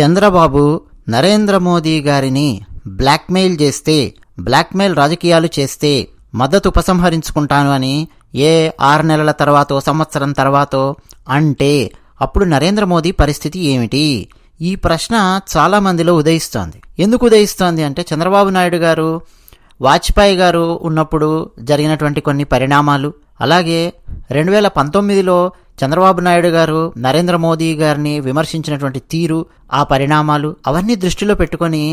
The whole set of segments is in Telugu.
చంద్రబాబు నరేంద్ర మోదీ గారిని బ్లాక్మెయిల్ చేస్తే బ్లాక్మెయిల్ రాజకీయాలు చేస్తే మద్దతు ఉపసంహరించుకుంటాను అని ఏ ఆరు నెలల తర్వాతో సంవత్సరం తర్వాతో అంటే అప్పుడు నరేంద్ర మోదీ పరిస్థితి ఏమిటి? ఈ ప్రశ్న చాలా మందిలో ఉదయిస్తోంది. ఎందుకు ఉదయిస్తోంది అంటే చంద్రబాబు నాయుడు గారు వాజ్పేయి గారు ఉన్నప్పుడు జరిగినటువంటి కొన్ని పరిణామాలు అలాగే రెండు వేల పంతొమ్మిదిలో చంద్రబాబు నాయుడు గారు నరేంద్ర మోదీ గారిని విమర్శించినటువంటి తీరు ఆ పరిణామాలు అవన్నీ దృష్టిలో పెట్టుకొని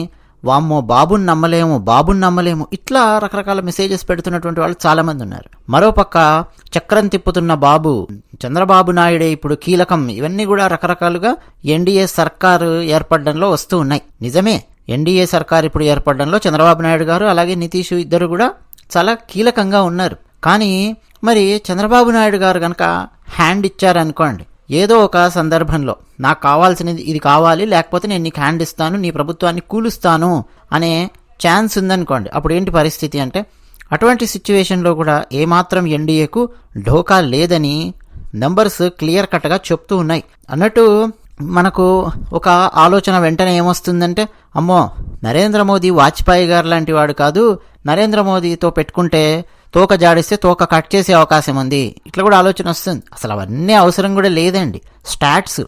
వామ్మో బాబుని నమ్మలేము బాబుని నమ్మలేము ఇట్లా రకరకాల మెసేజెస్ పెడుతున్నటువంటి వాళ్ళు చాలామంది ఉన్నారు. మరోపక్క చక్రం తిప్పుతున్న బాబు చంద్రబాబు నాయుడే ఇప్పుడు కీలకం ఇవన్నీ కూడా రకరకాలుగా ఎన్డీఏ సర్కారు ఏర్పడడంలో వస్తూ ఉన్నాయి. నిజమే ఎన్డీఏ సర్కార్ ఇప్పుడు ఏర్పడడంలో చంద్రబాబు నాయుడు గారు అలాగే నితీష్ ఇద్దరు కూడా చాలా కీలకంగా ఉన్నారు. కానీ మరి చంద్రబాబు నాయుడు గారు కనుక హ్యాండ్ ఇచ్చారనుకోండి ఏదో ఒక సందర్భంలో నాకు కావాల్సినది ఇది కావాలి లేకపోతే నేను నీకు హ్యాండ్ ఇస్తాను నీ ప్రభుత్వాన్ని కూలుస్తాను అనే ఛాన్స్ ఉందనుకోండి అప్పుడు ఏంటి పరిస్థితి అంటే అటువంటి సిచ్యువేషన్లో కూడా ఏమాత్రం ఎన్డీఏకు ఢోకా లేదని నంబర్స్ క్లియర్ కట్గా చెప్తూ ఉన్నాయి. అన్నట్టు మనకు ఒక ఆలోచన వెంటనే ఏమొస్తుందంటే అమ్మో నరేంద్ర మోదీ వాజ్పేయి గారు లాంటి వాడు కాదు నరేంద్ర మోదీతో పెట్టుకుంటే తోక జాడిస్తే తోక కట్ చేసే అవకాశం ఉంది. ఇట్లా కూడా ఆలోచన వస్తుంది. అసలు అవన్నీ అవసరం కూడా లేదండి. స్టాట్స్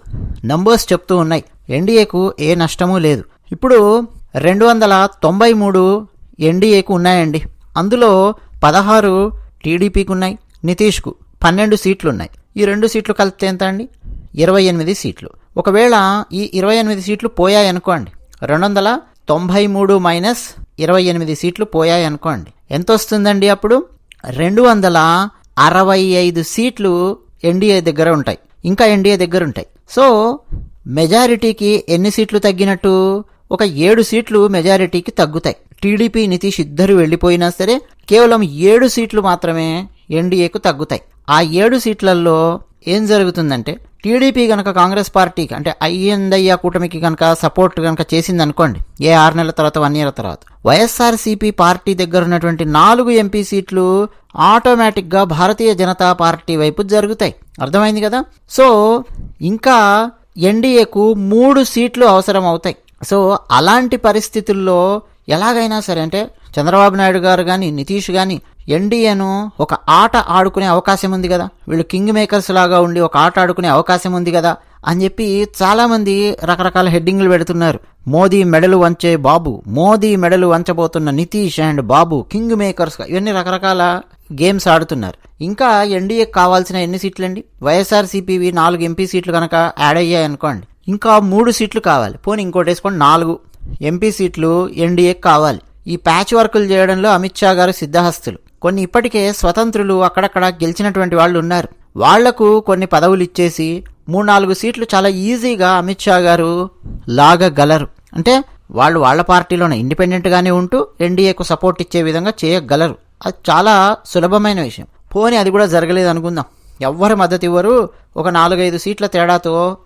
నంబర్స్ చెప్తూ ఉన్నాయి. ఎన్డీఏకు ఏ నష్టమూ లేదు. ఇప్పుడు రెండు వందల తొంభై మూడు ఎన్డీఏకు ఉన్నాయండి. అందులో పదహారు టీడీపీకి ఉన్నాయి. నితీష్కు పన్నెండు సీట్లు ఉన్నాయి ఈ రెండు సీట్లు కలిపితే ఎంత అండి? ఇరవై ఎనిమిది సీట్లు. ఒకవేళ ఈ ఇరవై ఎనిమిది సీట్లు పోయాయనుకోండి. రెండు వందల తొంభై మూడు మైనస్ ఇరవై ఎనిమిది సీట్లు పోయాయనుకోండి. ఎంత వస్తుందండి అప్పుడు? రెండు వందల అరవై ఐదు సీట్లు ఎన్డీఏ దగ్గర ఉంటాయి. ఇంకా ఎన్డీఏ దగ్గర ఉంటాయి. సో మెజారిటీకి ఎన్ని సీట్లు తగ్గినట్టు? ఒక ఏడు సీట్లు మెజారిటీకి తగ్గుతాయి. టీడీపీ నితీష్ ఇద్దరు వెళ్ళిపోయినా సరే కేవలం ఏడు సీట్లు మాత్రమే ఎన్డీఏకు తగ్గుతాయి. ఆ ఏడు సీట్లలో ఏం జరుగుతుందంటే టీడీపీ కనుక కాంగ్రెస్ పార్టీకి అంటే అయ్యిందయ్యా కూటమికి కనుక సపోర్ట్ కనుక చేసింది అనుకోండి ఏ ఆరు నెలల తర్వాత వన్ ఇయర్ తర్వాత వైఎస్ఆర్సీపీ పార్టీ దగ్గర ఉన్నటువంటి నాలుగు ఎంపీ సీట్లు ఆటోమేటిక్గా భారతీయ జనతా పార్టీ వైపు జరుగుతాయి. అర్థమైంది కదా? సో ఇంకా ఎన్డీఏకు మూడు సీట్లు అవసరం అవుతాయి సో అలాంటి పరిస్థితుల్లో ఎలాగైనా సరే అంటే చంద్రబాబు నాయుడు గారు కానీ నితీష్ కానీ ఎన్డీఏను ఒక ఆట ఆడుకునే అవకాశం ఉంది కదా. వీళ్ళు కింగ్ మేకర్స్ లాగా ఉండి ఒక ఆట ఆడుకునే అవకాశం ఉంది కదా అని చెప్పి చాలామంది రకరకాల హెడ్డింగ్లు పెడుతున్నారు. మోదీ మెడలు వంచే బాబు మోదీ మెడలు వంచబోతున్న Nitish and Babu king makers ఇవన్నీ రకరకాల గేమ్స్ ఆడుతున్నారు. ఇంకా ఎన్డీఏకి కావాల్సిన ఎన్ని సీట్లు అండి వైఎస్ఆర్సీపీవి నాలుగు ఎంపీ సీట్లు కనుక యాడ్ అయ్యాయి అనుకోండి ఇంకా మూడు సీట్లు కావాలి. పోనీ ఇంకోటి వేసుకోండి నాలుగు. ఎంపీ సీట్లు ఎన్డీఏ కావాలి. ఈ ప్యాచ్ వర్కులు చేయడంలో అమిత్ షా గారు సిద్ధహస్తులు. కొన్ని ఇప్పటికే స్వతంత్రులు అక్కడక్కడ గెలిచినటువంటి వాళ్ళు ఉన్నారు. వాళ్ళకు కొన్ని పదవులు ఇచ్చేసి మూడు నాలుగు సీట్లు చాలా ఈజీగా అమిత్ షా గారు లాగగలరు. అంటే వాళ్ళు వాళ్ళ పార్టీలోనే ఇండిపెండెంట్గానే ఉంటూ ఎన్డీఏకు సపోర్ట్ ఇచ్చే విధంగా చేయగలరు. అది చాలా సులభమైన విషయం. పోనీ అది కూడా జరగలేదు అనుకుందాం. ఎవ్వరు మద్దతు ఇవ్వరు. ఒక నాలుగైదు సీట్ల తేడాతో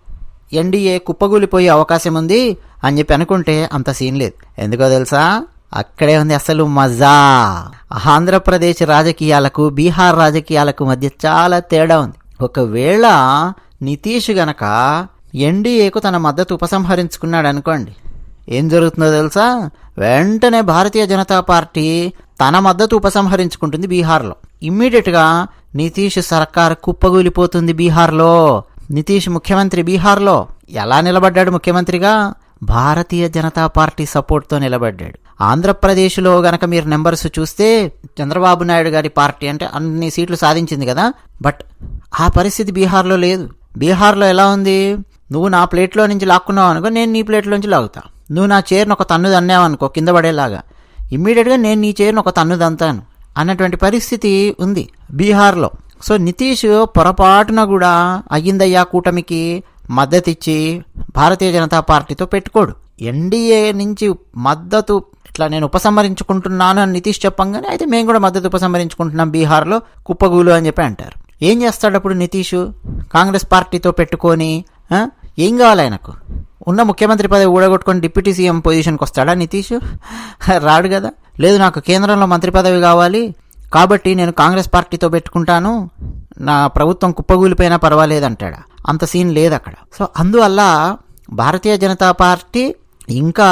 ఎన్డీఏ కుప్పగూలిపోయే అవకాశం ఉంది అని చెప్పి అనుకుంటే అంత సీన్ లేదు. ఎందుకో తెలుసా? అక్కడే ఉంది అసలు మజా. ఆంధ్రప్రదేశ్ రాజకీయాలకు బీహార్ రాజకీయాలకు మధ్య చాలా తేడా ఉంది. ఒకవేళ నితీష్ గనక ఎన్డీఏకు తన మద్దతు ఉపసంహరించుకున్నాడు అనుకోండి ఏం జరుగుతుందో తెలుసా? వెంటనే భారతీయ జనతా పార్టీ తన మద్దతు ఉపసంహరించుకుంటుంది బీహార్లో. ఇమ్మీడియట్గా నితీష్ సర్కార్ కుప్పగూలిపోతుంది బీహార్లో. నితీష్ ముఖ్యమంత్రి బీహార్లో ఎలా నిలబడ్డాడు ముఖ్యమంత్రిగా? భారతీయ జనతా పార్టీ సపోర్ట్తో నిలబడ్డాడు. ఆంధ్రప్రదేశ్లో గనక మీరు నెంబర్స్ చూస్తే చంద్రబాబు నాయుడు గారి పార్టీ అంటే అన్ని సీట్లు సాధించింది కదా? బట్ ఆ పరిస్థితి బీహార్లో లేదు. బీహార్లో ఎలా ఉంది? నువ్వు నా ప్లేట్లో నుంచి లాక్కున్నావు అనుకో నేను నీ ప్లేట్లో నుంచి లాగుతా. నువ్వు నా చైర్ను ఒక తన్ను దన్నావు అనుకో కింద పడేలాగా. ఇమ్మీడియట్గా నేను నీ చైర్ను ఒక తన్ను దంతాను అన్నటువంటి పరిస్థితి ఉంది బీహార్లో. సో నితీష్ పొరపాటున కూడా అయ్యిందయ్యా కూటమికి మద్దతిచ్చి భారతీయ జనతా పార్టీతో పెట్టుకోడు. ఎన్డీఏ నుంచి మద్దతు ఇట్లా నేను ఉపసంహరించుకుంటున్నాను అని నితీష్ చెప్పంగానే అయితే మేము కూడా మద్దతు ఉపసంహరించుకుంటున్నాం బీహార్లో కుప్పగూలు అని చెప్పి అంటారు. ఏం చేస్తాడు అప్పుడు నితీష్? కాంగ్రెస్ పార్టీతో పెట్టుకొని ఏం కావాలి ఆయనకు? ఉన్న ముఖ్యమంత్రి పదవి ఊడగొట్టుకొని డిప్యూటీ సీఎం పొజిషన్కి వస్తాడా నితీష్? రాడు కదా. లేదు నాకు కేంద్రంలో మంత్రి పదవి కావాలి కాబట్టి నేను కాంగ్రెస్ పార్టీతో పెట్టుకుంటాను నా ప్రభుత్వం కుప్పగూలిపోయినా పర్వాలేదు అంటాడా అంత సీన్ లేదు అక్కడ సో అందువల్ల భారతీయ జనతా పార్టీ ఇంకా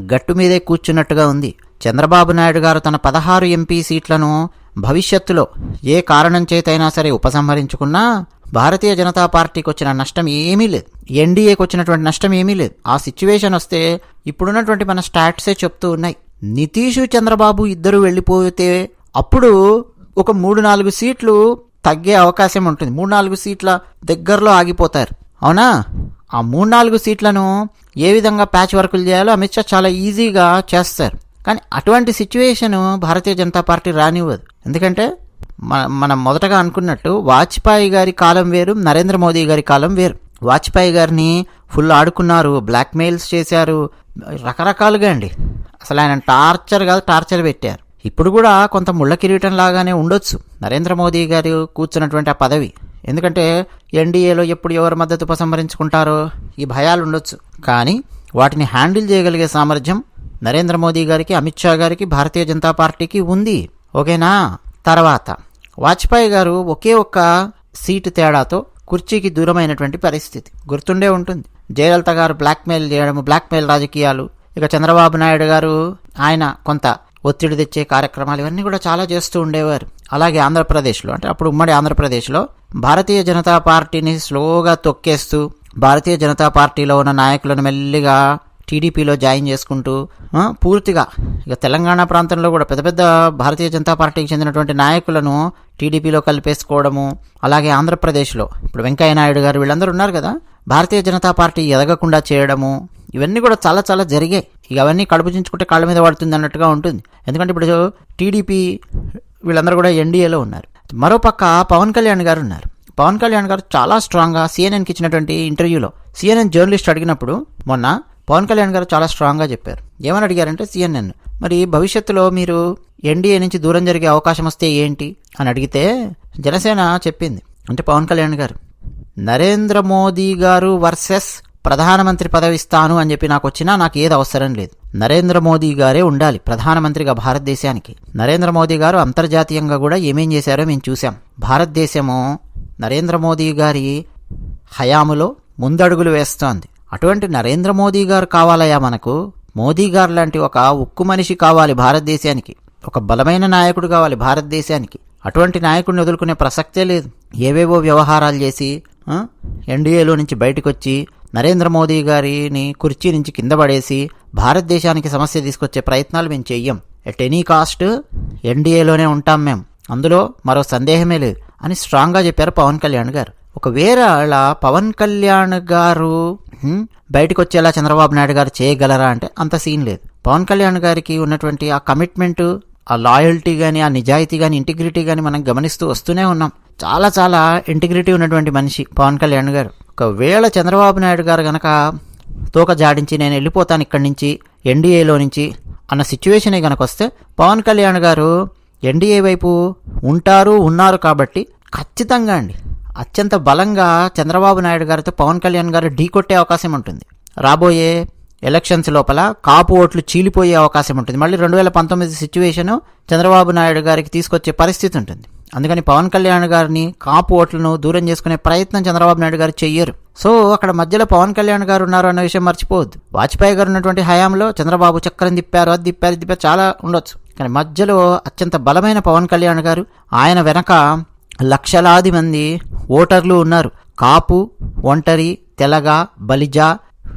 గట్టు మీదే కూర్చున్నట్టుగా ఉంది. చంద్రబాబు నాయుడు గారు తన పదహారు ఎంపీ సీట్లను భవిష్యత్తులో ఏ కారణం చేతైనా సరే ఉపసంహరించుకున్నా భారతీయ జనతా పార్టీకి వచ్చిన నష్టం ఏమీ లేదు. ఎన్డీఏకి వచ్చినటువంటి నష్టం ఏమీ లేదు. ఆ సిచ్యువేషన్ వస్తే ఇప్పుడున్నటువంటి మన స్టాట్సే చెప్తూ ఉన్నాయి. నితీషు చంద్రబాబు ఇద్దరు వెళ్ళిపోతే అప్పుడు ఒక మూడు నాలుగు సీట్లు తగ్గే అవకాశం ఉంటుంది. మూడు నాలుగు సీట్ల దగ్గరలో ఆగిపోతారు. అవునా? ఆ మూడు నాలుగు సీట్లను ఏ విధంగా ప్యాచ్ వర్కులు చేయాలో అమిత్ షా చాలా ఈజీగా చేస్తారు. కానీ అటువంటి సిచ్యువేషన్ భారతీయ జనతా పార్టీ రానివ్వదు. ఎందుకంటే మన మనం మొదటగా అనుకున్నట్టు వాజ్పేయి గారి కాలం వేరు నరేంద్ర మోదీ గారి కాలం వేరు. వాజ్పేయి గారిని ఫుల్ ఆడుకున్నారు బ్లాక్మెయిల్స్ చేశారు రకరకాలుగా అండి. అసలు ఆయన టార్చర్ కాదు టార్చర్ పెట్టారు. ఇప్పుడు కూడా కొంత ముళ్ళ కిరీటం లాగానే ఉండొచ్చు. నరేంద్ర మోదీ గారు కూర్చున్నటువంటి ఆ పదవి. ఎందుకంటే ఎన్డీఏలో ఎప్పుడు ఎవరి మద్దతు ఉపసంహరించుకుంటారో ఈ భయాలు ఉండొచ్చు. కానీ వాటిని హ్యాండిల్ చేయగలిగే సామర్థ్యం నరేంద్ర మోదీ గారికి అమిత్ షా గారికి భారతీయ జనతా పార్టీకి ఉంది. ఓకేనా? తర్వాత వాజ్పేయి గారు ఒకే ఒక్క సీటు తేడాతో కుర్చీకి దూరమైనటువంటి పరిస్థితి. గుర్తుండే ఉంటుంది. జయలలిత గారు బ్లాక్మెయిల్ చేయడం బ్లాక్మెయిల్ రాజకీయాలు. ఇక చంద్రబాబు నాయుడు గారు ఆయన కొంత ఒత్తిడి తెచ్చే కార్యక్రమాలు ఇవన్నీ కూడా చాలా చేస్తూ ఉండేవారు. అలాగే ఆంధ్రప్రదేశ్లో అంటే అప్పుడు ఉమ్మడి ఆంధ్రప్రదేశ్లో భారతీయ జనతా పార్టీని స్లోగా తొక్కేస్తూ భారతీయ జనతా పార్టీలో ఉన్న నాయకులను మెల్లిగా టీడీపీలో జాయిన్ చేసుకుంటూ పూర్తిగా ఇక తెలంగాణ ప్రాంతంలో కూడా పెద్ద పెద్ద భారతీయ జనతా పార్టీకి చెందినటువంటి నాయకులను టీడీపీలో కలిపేసుకోవడము అలాగే ఆంధ్రప్రదేశ్లో ఇప్పుడు వెంకయ్య నాయుడు గారు వీళ్ళందరూ ఉన్నారు కదా భారతీయ జనతా పార్టీ ఎదగకుండా చేయడము ఇవన్నీ కూడా చాలా చాలా జరిగాయి. ఇక అవన్నీ కడుపు కాళ్ళ మీద పడుతుంది అన్నట్టుగా ఉంటుంది. ఎందుకంటే ఇప్పుడు టీడీపీ వీళ్ళందరూ కూడా ఎన్డీఏలో ఉన్నారు. మరోపక్క పవన్ కళ్యాణ్ గారు ఉన్నారు. పవన్ కళ్యాణ్ గారు చాలా స్ట్రాంగ్గా సీఎన్ఎన్కి ఇచ్చినటువంటి ఇంటర్వ్యూలో సీఎన్ఎన్ జర్నలిస్ట్ అడిగినప్పుడు మొన్న పవన్ కళ్యాణ్ గారు చాలా స్ట్రాంగ్గా చెప్పారు. ఏమని అడిగారంటే సిఎన్ఎన్ మరి భవిష్యత్తులో మీరు ఎన్డీఏ నుంచి దూరం జరిగే అవకాశం వస్తే ఏంటి? అని అడిగితే జనసేన చెప్పింది. అంటే పవన్ కళ్యాణ్ గారు నరేంద్ర మోదీ గారు వర్సెస్ ప్రధానమంత్రి పదవి ఇస్తాను అని చెప్పి నాకు వచ్చినా నాకు ఏది అవసరం లేదు. నరేంద్ర మోదీ గారే ఉండాలి ప్రధానమంత్రిగా భారతదేశానికి. నరేంద్ర మోదీ గారు అంతర్జాతీయంగా కూడా ఏమేం చేశారో మేము చూసాం భారతదేశము నరేంద్ర మోదీ గారి హయాములో ముందడుగులు వేస్తోంది. అటువంటి నరేంద్ర మోదీ గారు కావాలయా మనకు. మోదీ గారు లాంటి ఒక ఉక్కు మనిషి కావాలి భారతదేశానికి. ఒక బలమైన నాయకుడు కావాలి భారతదేశానికి. అటువంటి నాయకుడిని వదులుకునే ప్రసక్తే లేదు. ఏవేవో వ్యవహారాలు చేసి ఎన్డీఏలో నుంచి బయటకు వచ్చి నరేంద్ర మోదీ గారిని కుర్చీ నుంచి కింద పడేసి భారతదేశానికి సమస్య తీసుకొచ్చే ప్రయత్నాలు మేము చెయ్యం. ఎట్ ఎనీ కాస్ట్ ఎన్డీఏలోనే ఉంటాం మేము. అందులో మరో సందేహమే లేదు. అని స్ట్రాంగ్గా చెప్పారు పవన్ కళ్యాణ్ గారు. ఒకవేళ పవన్ కళ్యాణ్ గారు బయటకు వచ్చేలా చంద్రబాబు నాయుడు గారు చేయగలరా అంటే అంత సీన్ లేదు. పవన్ కళ్యాణ్ గారికి ఉన్నటువంటి ఆ కమిట్మెంట్ ఆ లాయల్టీ కానీ ఆ నిజాయితీ కానీ ఇంటిగ్రిటీ కానీ మనం గమనిస్తూ వస్తూనే ఉన్నాం. చాలా చాలా ఇంటిగ్రిటీ ఉన్నటువంటి మనిషి పవన్ కళ్యాణ్ గారు. ఒకవేళ చంద్రబాబు నాయుడు గారు గనక తోక జాడించి నేను వెళ్ళిపోతాను ఇక్కడి నుంచి ఎన్డీఏలో నుంచి అన్న సిచ్యువేషనే కనుక వస్తే పవన్ కళ్యాణ్ గారు ఎన్డీఏ వైపు ఉంటారు ఉన్నారు కాబట్టి ఖచ్చితంగా అండి. అత్యంత బలంగా చంద్రబాబు నాయుడు గారితో పవన్ కళ్యాణ్ గారు ఢీకొట్టే అవకాశం ఉంటుంది. రాబోయే ఎలక్షన్స్ లోపల కాపు ఓట్లు చీలిపోయే అవకాశం ఉంటుంది. మళ్ళీ రెండు వేల పంతొమ్మిది సిచ్యువేషను చంద్రబాబు నాయుడు గారికి తీసుకొచ్చే పరిస్థితి ఉంటుంది. అందుకని పవన్ కళ్యాణ్ గారిని కాపు ఓట్లను దూరం చేసుకునే ప్రయత్నం చంద్రబాబు నాయుడు గారు చెయ్యరు. సో అక్కడ మధ్యలో పవన్ కళ్యాణ్ గారు ఉన్నారు అన్న విషయం మర్చిపోవద్దు. వాజ్పేయి గారు ఉన్నటువంటి హయాంలో చంద్రబాబు చక్రం తిప్పారు అది తిప్పారు తిప్పారు చాలా ఉండొచ్చు. కానీ మధ్యలో అత్యంత బలమైన పవన్ కళ్యాణ్ గారు ఆయన వెనక లక్షలాది మంది ఓటర్లు ఉన్నారు. కాపు ఒంటరి తెలగ బలిజ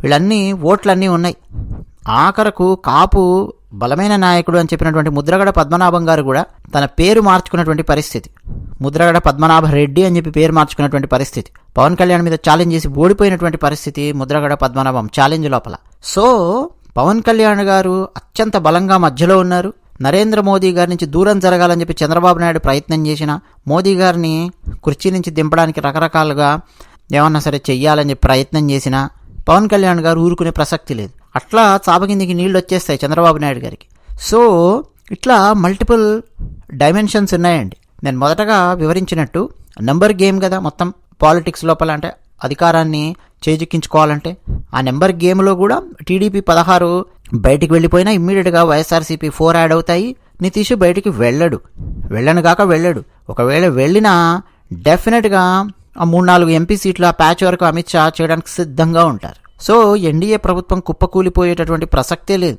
వీళ్ళన్నీ ఓట్లన్నీ ఉన్నాయి. ఆఖరకు కాపు బలమైన నాయకుడు అని చెప్పినటువంటి ముద్రగడ పద్మనాభం గారు కూడా తన పేరు మార్చుకున్నటువంటి పరిస్థితి. ముద్రగడ పద్మనాభ రెడ్డి అని చెప్పి పేరు మార్చుకున్నటువంటి పరిస్థితి. పవన్ కళ్యాణ్ మీద ఛాలెంజ్ చేసి ఓడిపోయినటువంటి పరిస్థితి ముద్రగడ పద్మనాభం ఛాలెంజ్ లోపల. సో పవన్ కళ్యాణ్ గారు అత్యంత బలంగా మధ్యలో ఉన్నారు. నరేంద్ర మోదీ గారి నుంచి దూరం జరగాలని చెప్పి చంద్రబాబు నాయుడు ప్రయత్నం చేసిన మోదీ గారిని కుర్చీ నుంచి దింపడానికి రకరకాలుగా ఏమన్నా సరే చెయ్యాలని చెప్పి ప్రయత్నం చేసిన పవన్ కళ్యాణ్ గారు ఊరుకునే ప్రసక్తి లేదు. అట్లా చాపకిందికి నీళ్ళు వచ్చేస్తాయి చంద్రబాబు నాయుడు గారికి. సో ఇట్లా మల్టిపుల్ డైమెన్షన్స్ ఉన్నాయండి. నేను మొదటగా వివరించినట్టు నెంబర్ గేమ్ కదా మొత్తం పాలిటిక్స్ లోపల అంటే అధికారాన్ని చేజిక్కించుకోవాలంటే ఆ నెంబర్ గేమ్లో కూడా టీడీపీ పదహారు బయటికి వెళ్ళిపోయినా ఇమ్మీడియట్గా వైఎస్ఆర్సీపీ ఫోర్ యాడ్ అవుతాయి. నితీష్ బయటికి వెళ్ళడు. వెళ్ళను కాక వెళ్ళడు. ఒకవేళ వెళ్ళినా డెఫినెట్గా ఆ మూడు నాలుగు ఎంపీ సీట్ల ప్యాచ్ వరకు అమిత్ షా చేయడానికి సిద్ధంగా ఉంటారు. సో ఎన్డీఏ ప్రభుత్వం కుప్పకూలిపోయేటటువంటి ప్రసక్తే లేదు.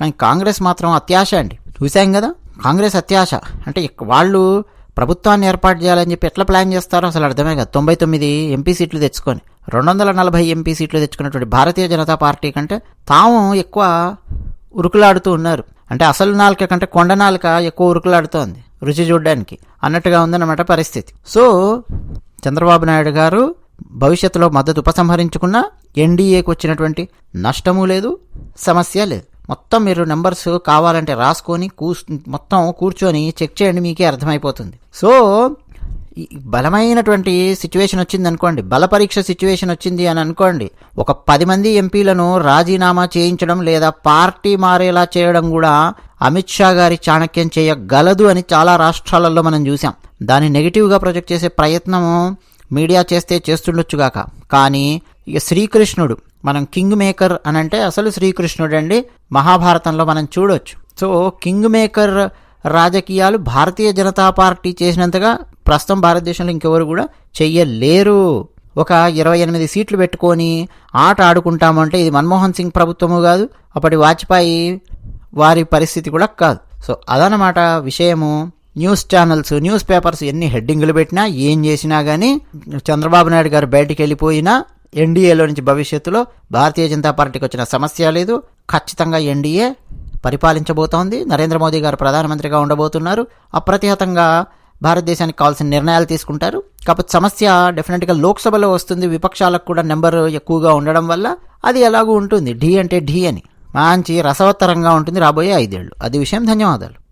కానీ కాంగ్రెస్ మాత్రం అత్యాశ అండి. చూశాం కదా? కాంగ్రెస్ అత్యాశ. అంటే వాళ్ళు ప్రభుత్వాన్ని ఏర్పాటు చేయాలని చెప్పి ఎట్లా ప్లాన్ చేస్తారో అసలు అర్థమే కదా. తొంభై తొమ్మిది ఎంపీ సీట్లు తెచ్చుకొని రెండు వందల నలభై ఎంపీ సీట్లు తెచ్చుకున్నటువంటి భారతీయ జనతా పార్టీ కంటే తాము ఎక్కువ ఉరుకులాడుతూ ఉన్నారు. అంటే అసలు నాలుక కంటే కొండ నాలుక ఎక్కువ ఉరుకులాడుతోంది రుచి చూడడానికి అన్నట్టుగా ఉందన్నమాట పరిస్థితి. సో చంద్రబాబు నాయుడు గారు భవిష్యత్తులో మద్దతు ఉపసంహరించుకున్న ఎన్డీఏకి వచ్చినటువంటి నష్టము లేదు సమస్య లేదు. మొత్తం మీరు నెంబర్స్ కావాలంటే రాసుకొని కూస్ మొత్తం కూర్చొని చెక్ చేయండి మీకే అర్థమైపోతుంది. సో ఈ బలమైనటువంటి సిచ్యువేషన్ వచ్చింది అనుకోండి బల పరీక్ష సిచ్యువేషన్ వచ్చింది అని అనుకోండి ఒక పది మంది ఎంపీలను రాజీనామా చేయించడం లేదా పార్టీ మారేలా చేయడం కూడా అమిత్ షా గారి చాణక్యం చేయగలదు అని చాలా రాష్ట్రాలలో మనం చూసాం దాన్ని నెగిటివ్గా ప్రొజెక్ట్ చేసే ప్రయత్నము మీడియా చేస్తే చేస్తుండొచ్చుగాక కానీ ఇక శ్రీకృష్ణుడు మనం కింగ్ మేకర్ అని అంటే అసలు శ్రీకృష్ణుడు అండి మహాభారతంలో మనం చూడొచ్చు. సో కింగ్ మేకర్ రాజకీయాలు భారతీయ జనతా పార్టీ చేసినంతగా ప్రస్తుతం భారతదేశంలో ఇంకెవరు కూడా చెయ్యలేరు. ఒక ఇరవై ఎనిమిది సీట్లు పెట్టుకొని ఆట ఆడుకుంటామంటే ఇది మన్మోహన్ సింగ్ ప్రభుత్వము కాదు అప్పటి వాజ్పేయి వారి పరిస్థితి కూడా కాదు. సో అదనమాట విషయము. న్యూస్ ఛానల్స్ న్యూస్ పేపర్స్ ఎన్ని హెడ్డింగులు పెట్టినా ఏం చేసినా కానీ చంద్రబాబు నాయుడు గారు బయటికి వెళ్ళిపోయినా ఎన్డీఏలో నుంచి భవిష్యత్తులో భారతీయ జనతా పార్టీకి వచ్చిన సమస్య లేదు. ఖచ్చితంగా ఎన్డీఏ పరిపాలించబోతోంది. నరేంద్ర మోదీ గారు ప్రధానమంత్రిగా ఉండబోతున్నారు. అప్రతిహతంగా భారతదేశానికి కావాల్సిన నిర్ణయాలు తీసుకుంటారు. కాకపోతే సమస్య డెఫినెట్గా లోక్సభలో వస్తుంది. విపక్షాలకు కూడా నెంబర్ ఎక్కువగా ఉండడం వల్ల అది ఎలాగూ ఉంటుంది. ఢీ అంటే ఢీ అని. మంచి రసవత్తరంగా ఉంటుంది రాబోయే ఐదేళ్ళు. అది విషయం. ధన్యవాదాలు.